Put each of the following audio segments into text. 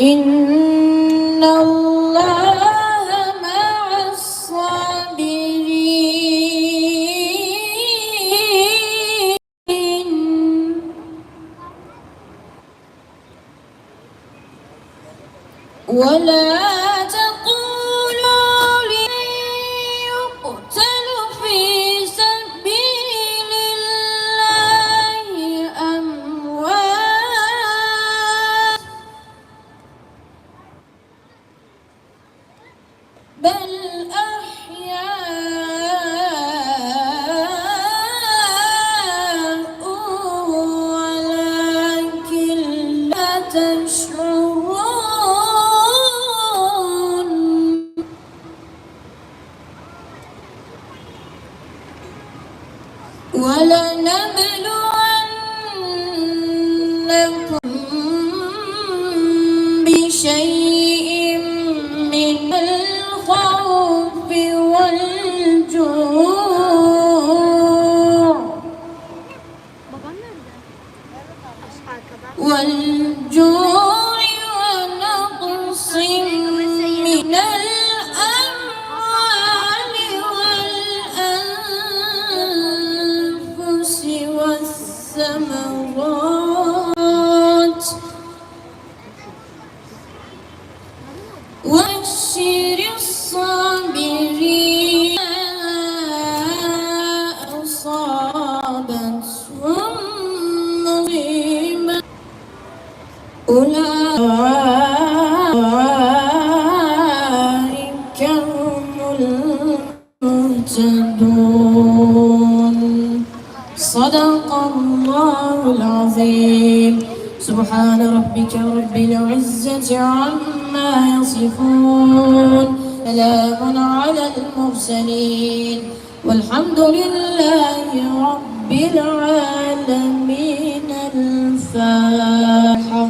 إن الله مع الصابرين ولا ولنبلونكم العظيم. سبحان ربك رب العزة عما يصفون. سلام على المرسلين. والحمد لله رب العالمين. الفاتحة.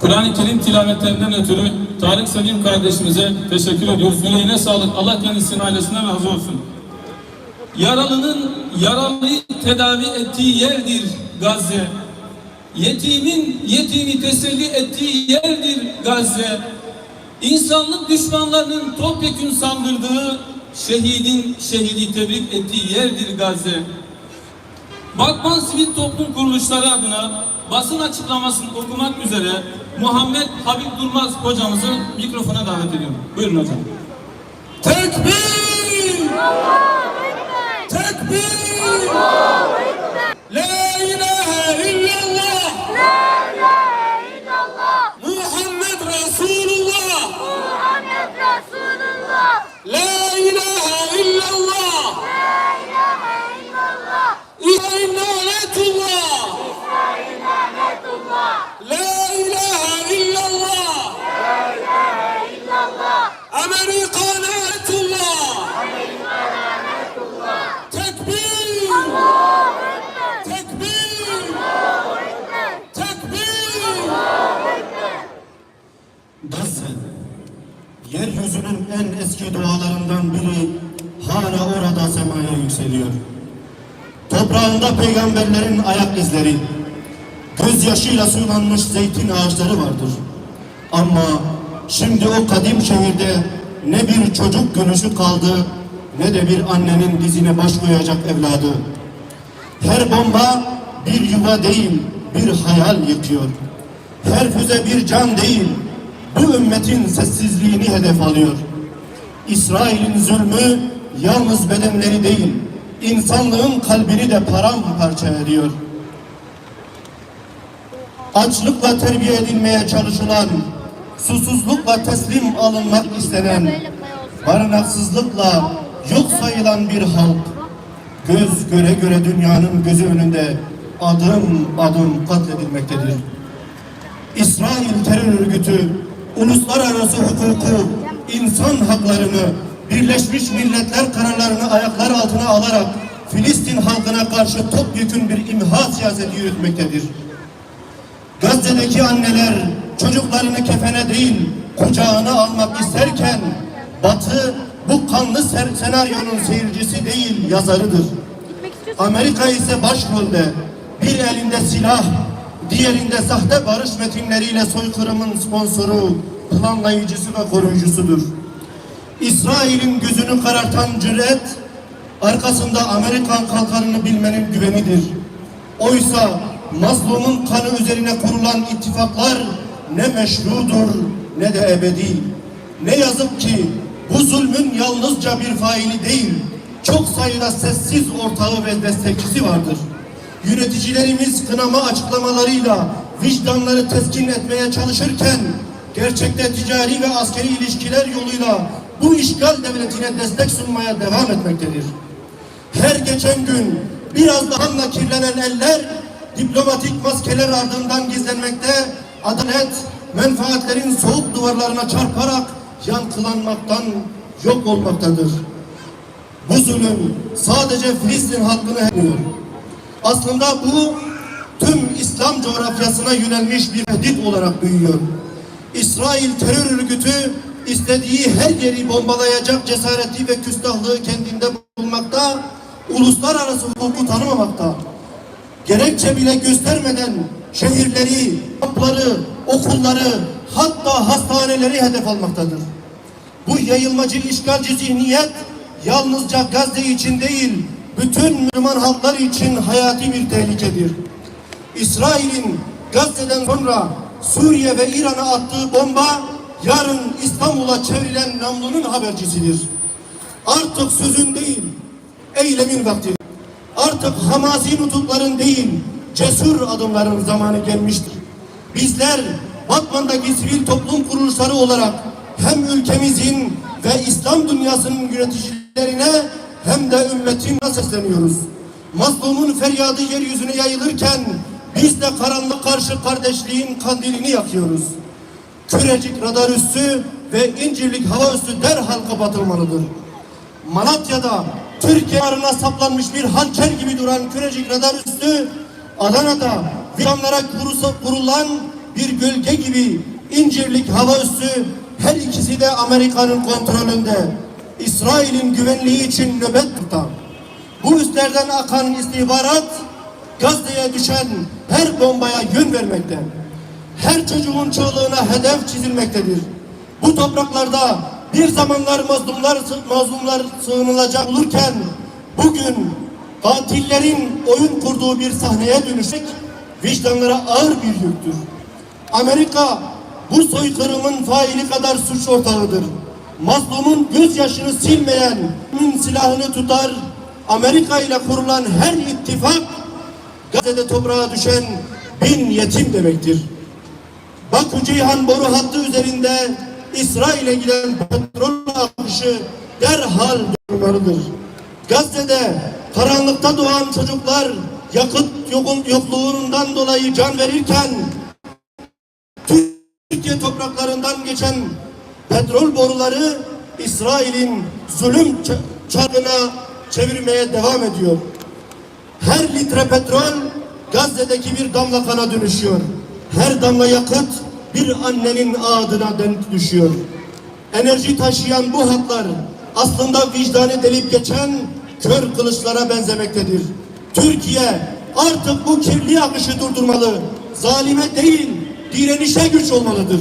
Kur'an-ı Kerim tilavetlerinden ötürü Tarık Selim kardeşimize teşekkür ediyoruz. Yüreğine sağlık. Allah kendisinin ailesinden razı olsun. Yaralının yaralıyı tedavi ettiği yerdir Gazze. Yetimin yetimi teselli ettiği yerdir Gazze. İnsanlık düşmanlarının topyekün sandırdığı şehidin şehidi tebrik ettiği yerdir Gazze. Bakman Sivil Toplum Kuruluşları adına basın açıklamasını okumak üzere Muhammed Habib Durmaz hocamızı mikrofona davet ediyorum. Buyurun hocam. Tekbir! Tekbir! La eski dualarından biri hala orada semaya yükseliyor. Toprağında peygamberlerin ayak izleri, gözyaşıyla sulanmış zeytin ağaçları vardır. Ama şimdi o kadim şehirde ne bir çocuk gülüşü kaldı, ne de bir annenin dizine baş koyacak evladı. Her bomba bir yuva değil, bir hayal yıkıyor. Her füze bir can değil, bu ümmetin sessizliğini hedef alıyor. İsrail'in zulmü yalnız bedenleri değil, insanlığın kalbini de paramparça ediyor. Açlıkla terbiye edilmeye çalışılan, susuzlukla teslim alınmak istenen, barınaksızlıkla yok sayılan bir halk, göz göre göre dünyanın gözü önünde adım adım katledilmektedir. İsrail terör örgütü uluslararası hukuku, insan haklarını, Birleşmiş Milletler kararlarını ayaklar altına alarak Filistin halkına karşı topyekün bir imha siyaseti yürütmektedir. Gazze'deki anneler çocuklarını kefene değil kucağına almak isterken Batı bu kanlı senaryonun seyircisi değil yazarıdır. Amerika ise başrolde bir elinde silah, diğerinde sahte barış metinleriyle soykırımın sponsoru, planlayıcısı ve koruyucusudur. İsrail'in gözünü karartan cüret, arkasında Amerikan kalkarını bilmenin güvenidir. Oysa mazlumun kanı üzerine kurulan ittifaklar ne meşrudur ne de ebedi. Ne yazık ki bu zulmün yalnızca bir faili değil, çok sayıda sessiz ortağı ve destekçisi vardır. Yöneticilerimiz kınama açıklamalarıyla vicdanları teskin etmeye çalışırken gerçekte ticari ve askeri ilişkiler yoluyla bu işgal devletine destek sunmaya devam etmektedir. Her geçen gün biraz daha kirlenen eller diplomatik maskeler ardından gizlenmekte, adalet menfaatlerin soğuk duvarlarına çarparak yankılanmaktan yok olmaktadır. Bu zulüm sadece Filistin halkını etmiyor. Aslında bu tüm İslam coğrafyasına yönelmiş bir tehdit olarak büyüyor. İsrail terör örgütü istediği her yeri bombalayacak cesareti ve küstahlığı kendinde bulmakta, uluslararası hukuku tanımamakta. Gerekçe bile göstermeden şehirleri, kampları, okulları, hatta hastaneleri hedef almaktadır. Bu yayılmacı işgalci zihniyet yalnızca Gazze için değil, bütün Müslüman halklar için hayati bir tehlikedir. İsrail'in Gazze'den sonra Suriye ve İran'a attığı bomba yarın İstanbul'a çevrilen namlunun habercisidir. Artık sözün değil, eylemin vakti. Artık hamasi nutukların değil, cesur adımların zamanı gelmiştir. Bizler Batman'daki sivil toplum kuruluşları olarak hem ülkemizin ve İslam dünyasının yöneticilerine hem de ümmetin sesleniyoruz. Mazlumun feryadı yeryüzüne yayılırken biz de karanlık karşı kardeşliğin kandilini yakıyoruz. Kürecik radar üssü ve İncirlik hava üssü derhal kapatılmalıdır. Malatya'da Türkiye arına saplanmış bir hançer gibi duran Kürecik radar üssü Adana'da vicdanlara kurusu, kurulan bir gölge gibi İncirlik hava üssü her ikisi de Amerika'nın kontrolünde. İsrail'in güvenliği için nöbet tutan. Bu üslerden akan istihbarat Gazze'ye düşen her bombaya yön vermekte. Her çocuğun çığlığına hedef çizilmektedir. Bu topraklarda bir zamanlar mazlumlar, mazlumlar sığınılacak olurken bugün katillerin oyun kurduğu bir sahneye dönüşmek vicdanlara ağır bir yüktür. Amerika bu soykırımın faili kadar suç ortağıdır. Mazlumun gözyaşını silmeyen silahını tutar, Amerika ile kurulan her ittifak Gazze'de toprağa düşen bin yetim demektir. Bakü Ceyhan boru hattı üzerinde İsrail'e giden petrol akışı derhal durmalıdır. Gazze'de karanlıkta doğan çocuklar yakıt yokun- yokluğundan dolayı can verirken Türkiye topraklarından geçen petrol boruları İsrail'in zulüm çarkına çevirmeye devam ediyor. Litre petrol Gazze'deki bir damla kana dönüşüyor. Her damla yakıt bir annenin ağzına denk düşüyor. Enerji taşıyan bu hatlar aslında vicdanı delip geçen kör kılıçlara benzemektedir. Türkiye artık bu kirli akışı durdurmalı. Zalime değil, direnişe güç olmalıdır.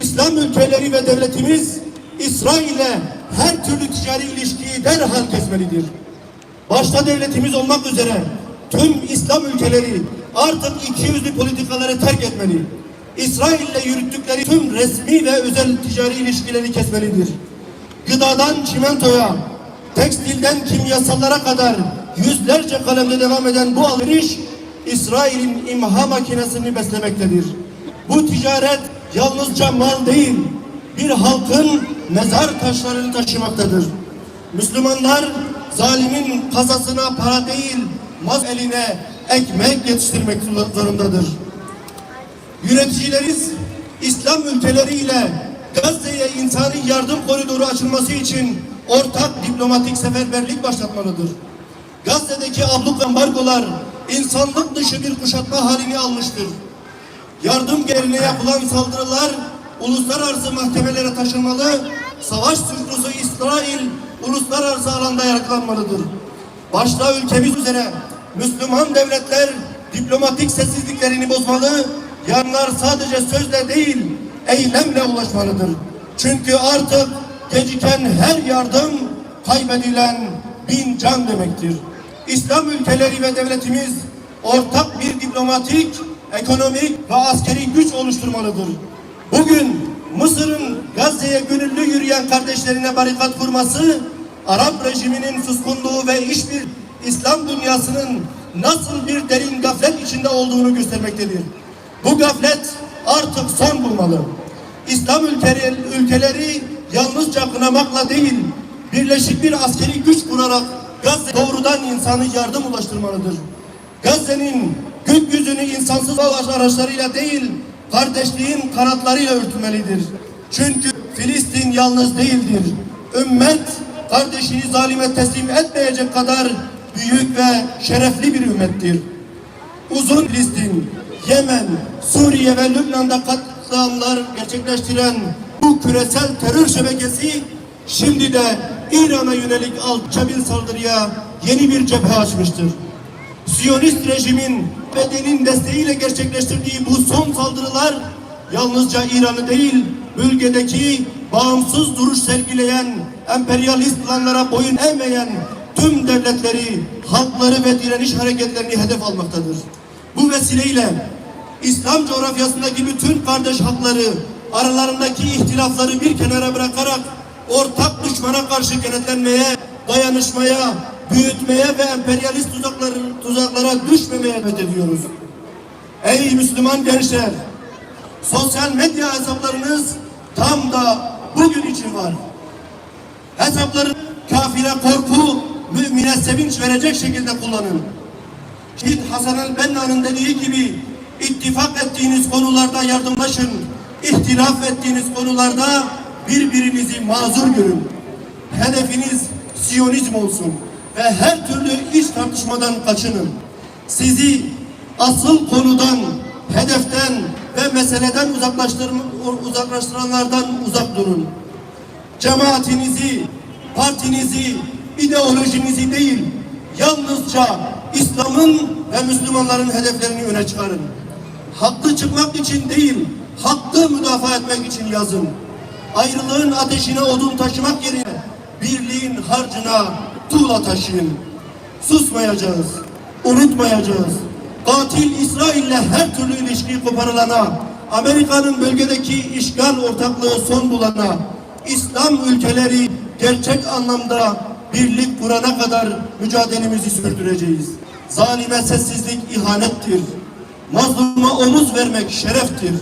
İslam ülkeleri ve devletimiz İsrail'e her türlü ticari ilişkiyi derhal kesmelidir. Başta devletimiz olmak üzere tüm İslam ülkeleri artık ikiyüzlü politikaları terk etmeli. İsrail ile yürüttükleri tüm resmi ve özel ticari ilişkileri kesmelidir. Gıdadan çimentoya, tekstilden kimyasallara kadar yüzlerce kalemde devam eden bu alışveriş İsrail'in imha makinesini beslemektedir. Bu ticaret yalnızca mal değil, bir halkın mezar taşlarını taşımaktadır. Müslümanlar zalimin kasasına para değil, maz eline ekmek yetiştirmek zorundadır. Yöneticilerimiz İslam ülkeleriyle Gazze'ye insani yardım koridoru açılması için ortak diplomatik seferberlik başlatmalıdır. Gazze'deki abluk ambargolar insanlık dışı bir kuşatma halini almıştır. Yardım yerine yapılan saldırılar uluslararası mahkemelere taşınmalı, savaş suçlusu İsrail uluslararası alanda yargılanmalıdır. Başta ülkemiz üzere Müslüman devletler diplomatik sessizliklerini bozmalı, yanlar sadece sözle değil, eylemle ulaşmalıdır. Çünkü artık geciken her yardım kaybedilen bin can demektir. İslam ülkeleri ve devletimiz ortak bir diplomatik, ekonomik ve askeri güç oluşturmalıdır. Bugün Mısır'ın Gazze'ye gönüllü yürüyen kardeşlerine barikat kurması, Arap rejiminin suskunluğu ve hiçbir İslam dünyasının nasıl bir derin gaflet içinde olduğunu göstermektedir. Bu gaflet artık son bulmalı. İslam ülkeleri, ülkeleri yalnızca kınamakla değil, birleşik bir askeri güç kurarak Gazze doğrudan insanı yardım ulaştırmalıdır. Gazze'nin gökyüzünü insansız savaş araçlarıyla değil, kardeşliğin kanatlarıyla örtülmelidir. Çünkü Filistin yalnız değildir. Ümmet kardeşini zalime teslim etmeyecek kadar büyük ve şerefli bir ümmettir. Uzun Filistin, Yemen, Suriye ve Lübnan'da katliamlar gerçekleştiren bu küresel terör şebekesi şimdi de İran'a yönelik alçak bir saldırıya yeni bir cephe açmıştır. Siyonist rejimin bedenin desteğiyle gerçekleştirdiği bu son saldırılar yalnızca İran'ı değil, bölgedeki bağımsız duruş sergileyen, emperyalist planlara boyun eğmeyen tüm devletleri, halkları ve direniş hareketlerini hedef almaktadır. Bu vesileyle İslam coğrafyasındaki bütün kardeş halkları aralarındaki ihtilafları bir kenara bırakarak ortak düşmana karşı kenetlenmeye, dayanışmaya, büyütmeye ve emperyalist tuzakları, tuzaklara düşmemeye ediyoruz. Ey Müslüman gençler! Sosyal medya hesaplarınız tam da bugün için var. Hesapları kafire korku, mümine sevinç verecek şekilde kullanın. Şehit Hasan el-Benna'nın dediği gibi ittifak ettiğiniz konularda yardımlaşın. İhtilaf ettiğiniz konularda birbirinizi mazur görün. Hedefiniz Siyonizm olsun ve her türlü iç tartışmadan kaçının. Sizi asıl konudan, hedeften ve meseleden uzaklaştıranlardan uzak durun. Cemaatinizi, partinizi, ideolojinizi değil, yalnızca İslam'ın ve Müslümanların hedeflerini öne çıkarın. Haklı çıkmak için değil, hakkı müdafaa etmek için yazın. Ayrılığın ateşine odun taşımak yerine birliğin harcına tuğla taşıyın. Susmayacağız, unutmayacağız. Katil İsrail'le her türlü ilişkiyi koparılana, Amerika'nın bölgedeki işgal ortaklığı son bulana, İslam ülkeleri gerçek anlamda birlik kurana kadar mücadelemizi sürdüreceğiz. Zalime sessizlik ihanettir. Mazluma omuz vermek şereftir.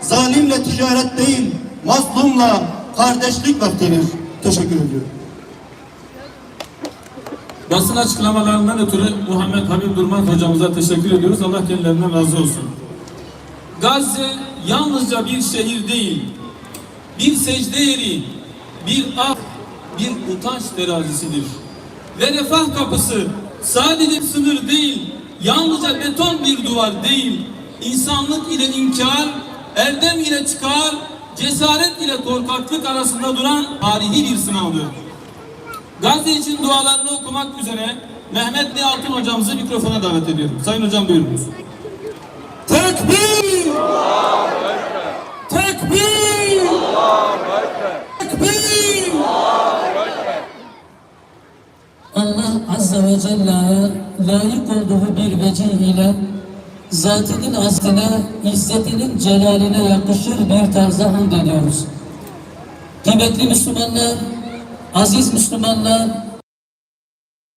Zalimle ticaret değil, mazlumla kardeşlik vaktidir. Teşekkür ediyorum. Basın açıklamalarından ötürü Muhammed Habib Durmaz hocamıza teşekkür ediyoruz. Allah kendilerinden razı olsun. Gazze yalnızca bir şehir değil, bir secde yeri, bir af, bir utanç terazisidir. Ve refah kapısı sadece sınır değil, yalnızca beton bir duvar değil, insanlık ile inkar, erdem ile çıkar, cesaret ile korkaklık arasında duran tarihi bir sınavdır. Gazze için dualarını okumak üzere Mehmet Ne Altın hocamızı mikrofona davet ediyorum. Sayın hocam buyurunuz. Tekbir! Tekbir! Tekbir! Allah Azze ve Celle'ye layık olduğu bir vecih ile zatının azline, izzetinin celaline yakışır bir tarzda hamd ediyoruz. Kıymetli Müslümanlar, aziz Müslümanlar,